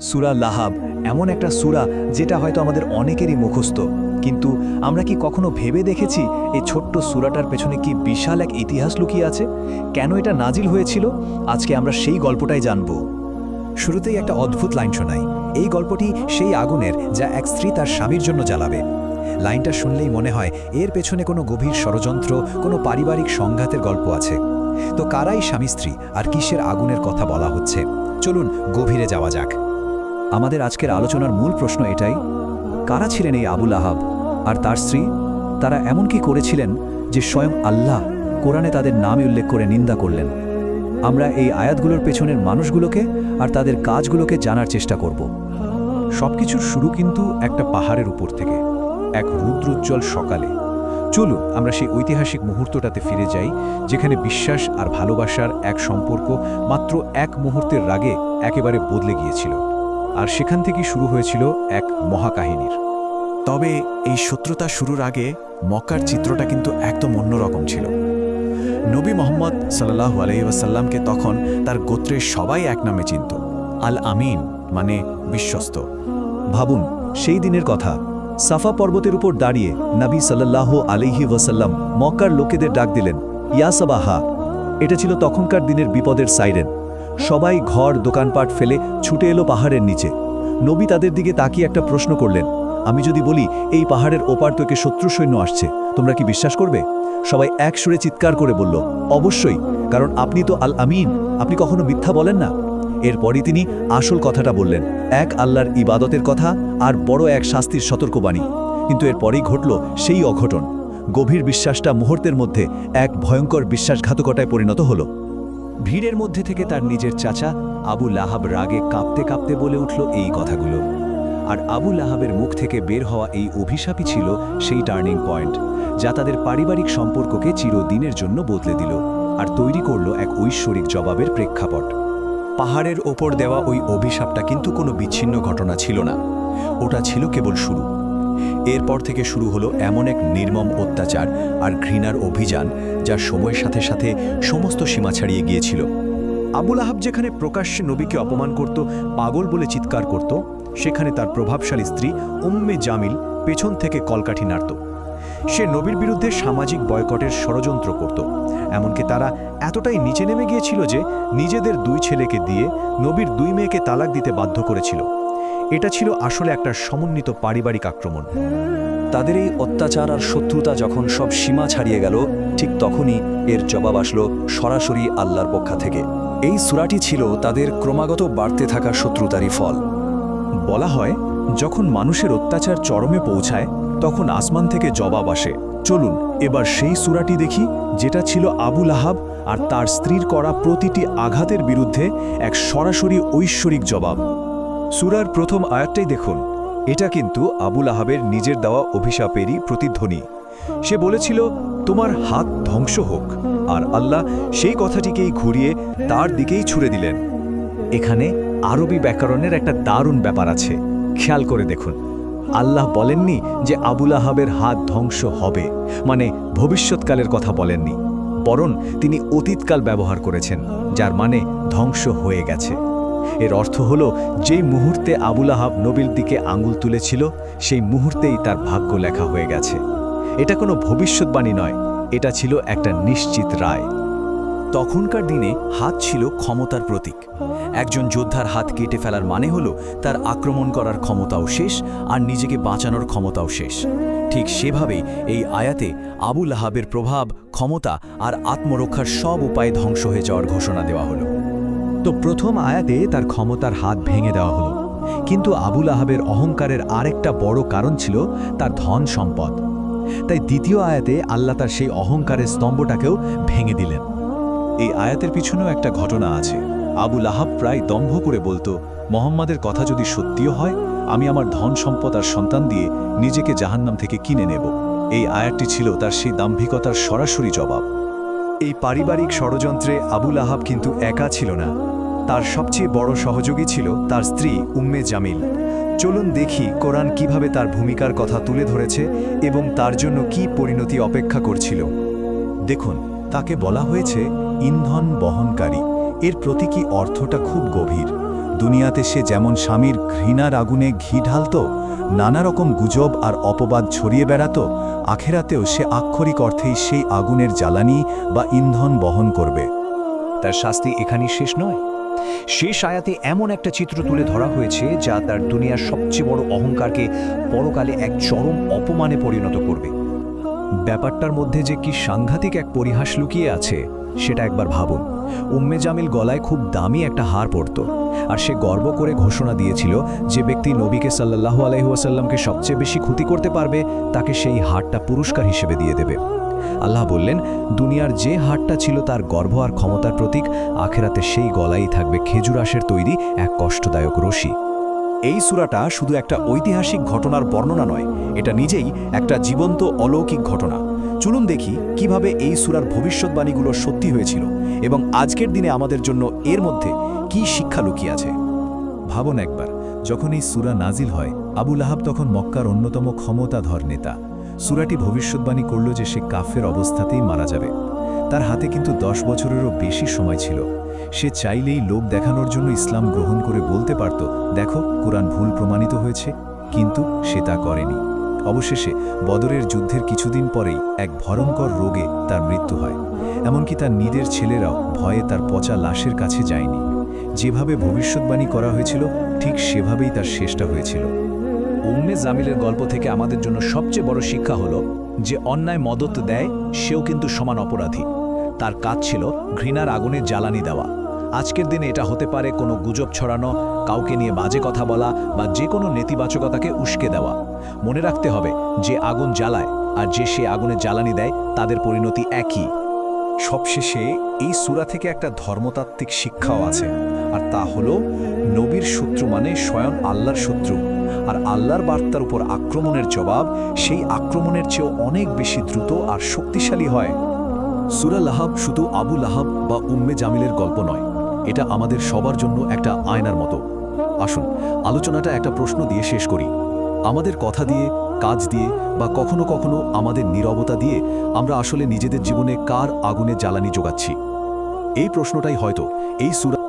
সুরা লাহাব, এমন একটা সুরা যেটা হয়তো আমাদের অনেকেরই মুখস্থ। কিন্তু আমরা কি কখনো ভেবে দেখেছি এই ছোট্ট সুরাটার পেছনে কি বিশাল এক ইতিহাস লুকিয়ে আছে? কেন এটা নাজিল হয়েছিল? আজকে আমরা সেই গল্পটাই জানব। শুরুতেই একটা অদ্ভুত লাইন শোনাই। এই গল্পটি সেই আগুনের যা এক স্ত্রী তার স্বামীর জন্য জ্বালাবে। লাইনটা শুনলেই মনে হয় এর পেছনে কোনো গভীর ষড়যন্ত্র, কোনো পারিবারিক সংঘাতের গল্প আছে। তো কারাই স্বামী স্ত্রী, আর কিসের আগুনের কথা বলা হচ্ছে? চলুন গভীরে যাওয়া যাক। আমাদের আজকের আলোচনার মূল প্রশ্ন এটাই, কারা ছিলেন এই আবুল আহাব? আর তার স্ত্রী? তারা এমন কি করেছিলেন যে স্বয়ং আল্লাহ কোরআনে তাদের নামে উল্লেখ করে নিন্দা করলেন? আমরা এই আয়াতগুলোর পেছনের মানুষগুলোকে আর তাদের কাজগুলোকে জানার চেষ্টা করব। সবকিছুর শুরু কিন্তু একটা পাহাড়ের উপর থেকে, এক রুদ্রোজ্জ্বল সকালে। চলুন, আমরা সেই ঐতিহাসিক মুহূর্তটাতে ফিরে যাই, যেখানে বিশ্বাস আর ভালোবাসার এক সম্পর্ক মাত্র এক মুহূর্তের রাগে একেবারে বদলে গিয়েছিল। আর সেখান থেকেই শুরু হয়েছিল এক মহাকাহিনীর। তবে এই শত্রুতা শুরুর আগে মক্কার চিত্রটা কিন্তু একদম অন্যরকম ছিল। নবী মোহাম্মদ সাল্লাহু আলহিবাসাল্লামকে তখন তার গোত্রের সবাই এক নামে চিনত। আল আমিন মানে বিশ্বস্ত। ভাবুন, সেই দিনের কথা। সাফা পর্বতের উপর দাঁড়িয়ে নবী সাল্লাল্লাহ আলিহি ওয়াসাল্লাম মক্কার লোকেদের ডাক দিলেন ইয়াসাবাহা এটা ছিল তখনকার দিনের বিপদের সাইরেন। সবাই ঘর, দোকানপাট ফেলে ছুটে এলো পাহাড়ের নিচে। নবী তাদের দিকে তাকিয়ে একটা প্রশ্ন করলেন, আমি যদি বলি, এই পাহাড়ের ওপার থেকে শত্রু সৈন্য আসছে, তোমরা কি বিশ্বাস করবে? সবাই এক সুরে চিৎকার করে বলল, অবশ্যই, কারণ আপনি তো আল আমিন আপনি কখনো মিথ্যা বলেন না। এরপরই তিনি আসল কথাটা বললেন, এক আল্লাহর ইবাদতের কথা আর বড় এক শাস্তির সতর্কবাণী। কিন্তু এরপরেই ঘটল সেই অঘটন। গভীর বিশ্বাসটা মুহূর্তের মধ্যে এক ভয়ঙ্কর বিশ্বাসঘাতকতায় পরিণত হল। ভিড়ের মধ্যে থেকে তার নিজের চাচা আবু লাহাব রাগে কাঁপতে কাঁপতে বলে উঠল এই কথাগুলো। আর আবু লাহাবের মুখ থেকে বের হওয়া এই অভিশাপই ছিল সেই টার্নিং পয়েন্ট, যা তাদের পারিবারিক সম্পর্ককে চিরদিনের জন্য বদলে দিল আর তৈরি করল এক ঐশ্বরিক জবাবের প্রেক্ষাপট। পাহাড়ের ওপর দেওয়া ওই অভিশাপটা কিন্তু কোনো বিচ্ছিন্ন ঘটনা ছিল না। ওটা ছিল কেবল শুরু। এরপর থেকে শুরু হলো এমন এক নির্মম অত্যাচার আর ঘৃণার অভিযান যা সময়ের সাথে সাথে সমস্ত সীমা ছাড়িয়ে গিয়েছিল। আবুল আহাব যেখানে প্রকাশ্যে নবীকে অপমান করত, পাগল বলে চিৎকার করত, সেখানে তার প্রভাবশালী স্ত্রী উম্মে জামিল পেছন থেকে কলকাঠি নাড়ত। সে নবীর বিরুদ্ধে সামাজিক বয়কটের ষড়যন্ত্র করত, এমনকি তারা এতটাই নিচে নেমে গিয়েছিল যে নিজেদের দুই ছেলেকে দিয়ে নবীর দুই মেয়েকে তালাক দিতে বাধ্য করেছিল। এটা ছিল আসলে একটা সমন্বিত পারিবারিক আক্রমণ। তাদের এই অত্যাচার আর শত্রুতা যখন সব সীমা ছাড়িয়ে গেল, ঠিক তখনই এর জবাব আসলো সরাসরি আল্লাহর পক্ষ থেকে। এই সুরাটি ছিল তাদের ক্রমাগত বাড়তে থাকা শত্রুতারই ফল। বলা হয়, যখন মানুষের অত্যাচার চরমে পৌঁছায়, তখন আসমান থেকে জবাব আসে। চলুন, এবার সেই সুরাটি দেখি, যেটা ছিল আবুল আহাব আর তার স্ত্রীর করা প্রতিটি আঘাতের বিরুদ্ধে এক সরাসরি ঐশ্বরিক জবাব। সুরার প্রথম আয়াতটাই দেখুন। এটা কিন্তু আবুল আহাবের নিজের দেওয়া অভিশাপেরই প্রতিধ্বনি। সে বলেছিল, তোমার হাত ধ্বংস হোক। আর আল্লাহ সেই কথাটিকেই ঘুরিয়ে তার দিকেই ছুড়ে দিলেন। এখানে আরবি ব্যাকরণের একটা দারুণ ব্যাপার আছে। খেয়াল করে দেখুন। আল্লাহ বলেননি যে আবুল আহাবের হাত ধ্বংস হবে মানে ভবিষ্যৎকালের কথা বলেননি। বরং তিনি অতীতকাল ব্যবহার করেছেন, যার মানে ধ্বংস হয়ে গেছে। এর অর্থ হল, যেই মুহূর্তে আবুল আহাব নবীর দিকে আঙুল তুলেছিল, সেই মুহূর্তেই তার ভাগ্য লেখা হয়ে গেছে। এটা কোনো ভবিষ্যৎবাণী নয়, এটা ছিল একটা নিশ্চিত রায়। তখনকার দিনে হাত ছিল ক্ষমতার প্রতীক। একজন যোদ্ধার হাত কেটে ফেলার মানে হলো, তার আক্রমণ করার ক্ষমতাও শেষ, আর নিজেকে বাঁচানোর ক্ষমতাও শেষ। ঠিক সেভাবেই এই আয়াতে আবুল আহাবের প্রভাব, ক্ষমতা আর আত্মরক্ষার সব উপায়ে ধ্বংস হয়ে যাওয়ার ঘোষণা দেওয়া হলো। তো প্রথম আয়াতে তার ক্ষমতার হাত ভেঙে দেওয়া হলো। কিন্তু আবুল আহাবের অহংকারের আরেকটা বড় কারণ ছিল তার ধন সম্পদ। তাই দ্বিতীয় আয়াতে আল্লাহ তার সেই অহংকারের স্তম্ভটাকেও ভেঙে দিলেন। এই আয়াতের পিছনেও একটা ঘটনা আছে। আবুল আহাব প্রায় দম্ভ করে বলতো, মোহাম্মদের কথা যদি সত্যিও হয়, আমি আমার ধন সম্পদ আর সন্তান দিয়ে নিজেকে জাহান্নাম থেকে কিনে নেব। এই আয়াতটি ছিল তার সেই দাম্ভিকতার সরাসরি জবাব। এই পারিবারিক ষড়যন্ত্রে আবুল আহাব কিন্তু একা ছিল না। তার সবচেয়ে বড় সহযোগী ছিল তার স্ত্রী উম্মে জামিল। চলুন দেখি কোরআন কীভাবে তার ভূমিকার কথা তুলে ধরেছে এবং তার জন্য কি পরিণতি অপেক্ষা করছিল। দেখুন, তাকে বলা হয়েছে ইন্ধন বহনকারী। এর প্রতীকী অর্থটা খুব গভীর। দুনিয়াতে সে যেমন স্বামীর ঘৃণার আগুনে ঘি ঢালত, নানা রকম গুজব আর অপবাদ ছড়িয়ে বেড়াত, আখেরাতেও সে আক্ষরিক অর্থেই সেই আগুনের জ্বালানি বা ইন্ধন বহন করবে। তার শাস্তি এখানেই শেষ নয়। শেষ আয়াতে এমন একটা চিত্র তুলে ধরা হয়েছে যা তার দুনিয়ার সবচেয়ে বড় অহংকারকে পরকালে এক চরম অপমানে পরিণত করবে। ব্যাপারটার মধ্যে যে কি সাংঘাতিক এক পরিহাস লুকিয়ে আছে সেটা একবার ভাবুন। উম্মে জামিল গলায় খুব দামি একটা হার পরত আর সে গর্ব করে ঘোষণা দিয়েছিল যে ব্যক্তি নবীকে সাল্লাল্লাহু আলহিহাসাল্লামকে সবচেয়ে বেশি ক্ষতি করতে পারবে, তাকে সেই হারটা পুরস্কার হিসেবে দিয়ে দেবে। আল্লাহ বললেন, দুনিয়ার যে হারটা ছিল তার গর্ব আর ক্ষমতার প্রতীক, আখেরাতে সেই গলাই থাকবে খেজুর আশের তৈরি এক কষ্টদায়ক রশি। এই সূরাটা শুধু একটা ঐতিহাসিক ঘটনার বর্ণনা নয়, এটা নিজেই একটা জীবন্ত অলৌকিক ঘটনা। চলুন দেখি কীভাবে এই সূরার ভবিষ্যৎবাণীগুলো সত্যি হয়েছিল এবং আজকের দিনে আমাদের জন্য এর মধ্যে কি শিক্ষা লুকিয়ে আছে। ভাবুন একবার, যখন এই সুরা নাজিল হয় আবুল আহাব তখন মক্কার অন্যতম ক্ষমতাধর নেতা। সুরাটি ভবিষ্যৎবাণী করল যে সে কাফের অবস্থাতেই মারা যাবে। তার হাতে কিন্তু দশ বছরেরও বেশি সময় ছিল। সে চাইলেই লোক দেখানোর জন্য ইসলাম গ্রহণ করে বলতে পারত, দেখো, কোরআন ভুল প্রমাণিত হয়েছে। কিন্তু সে তা করেনি। অবশেষে বদরের যুদ্ধের কিছুদিন পরেই এক ভয়ঙ্কর রোগে তার মৃত্যু হয়। এমনকি তার নিজের ছেলেরাও ভয়ে তার পচা লাশের কাছে যায়নি। যেভাবে ভবিষ্যৎবাণী করা হয়েছিল, ঠিক সেভাবেই তার শেষটা হয়েছিল। উম্মে জামিলের গল্প থেকে আমাদের জন্য সবচেয়ে বড় শিক্ষা হলো যে, অন্যায় মদত দেয়, সেও কিন্তু সমান অপরাধী। তার কাজ ছিল ঘৃণার আগুনে জ্বালানি দেওয়া। আজকের দিনে এটা হতে পারে কোনো গুজব ছড়ানো, কাউকে নিয়ে বাজে কথা বলা বা যে কোনো নেতিবাচকতাকে উস্কে দেওয়া। মনে রাখতে হবে, যে আগুন জ্বালায় আর যে সে আগুনে জ্বালানি দেয়, তাদের পরিণতি একই। সবশেষে এই সুরা থেকে একটা ধর্মতাত্ত্বিক শিক্ষাও আছে, আর তা হলো, নবীর শত্রু মানে স্বয়ং আল্লাহর শত্রু, আর আল্লাহর বার্তার উপর আক্রমণের জবাব সেই আক্রমণের চেয়েও অনেক বেশি দ্রুত আর শক্তিশালী হয়। সুরা লাহাব শুধু আবু লাহাব বা উম্মে জামিলের গল্প নয় এটা আমাদের সবার জন্য একটা আয়নার মতো। আসুন, আলোচনাটা একটা প্রশ্ন দিয়ে শেষ করি। আমাদের কথা দিয়ে, কাজ দিয়ে বা কখনো কখনো আমাদের নিরবতা দিয়ে আমরা আসলে নিজেদের জীবনে কার আগুনে জ্বালানি যোগাচ্ছি এই প্রশ্নটাই হয়তো এই সুরা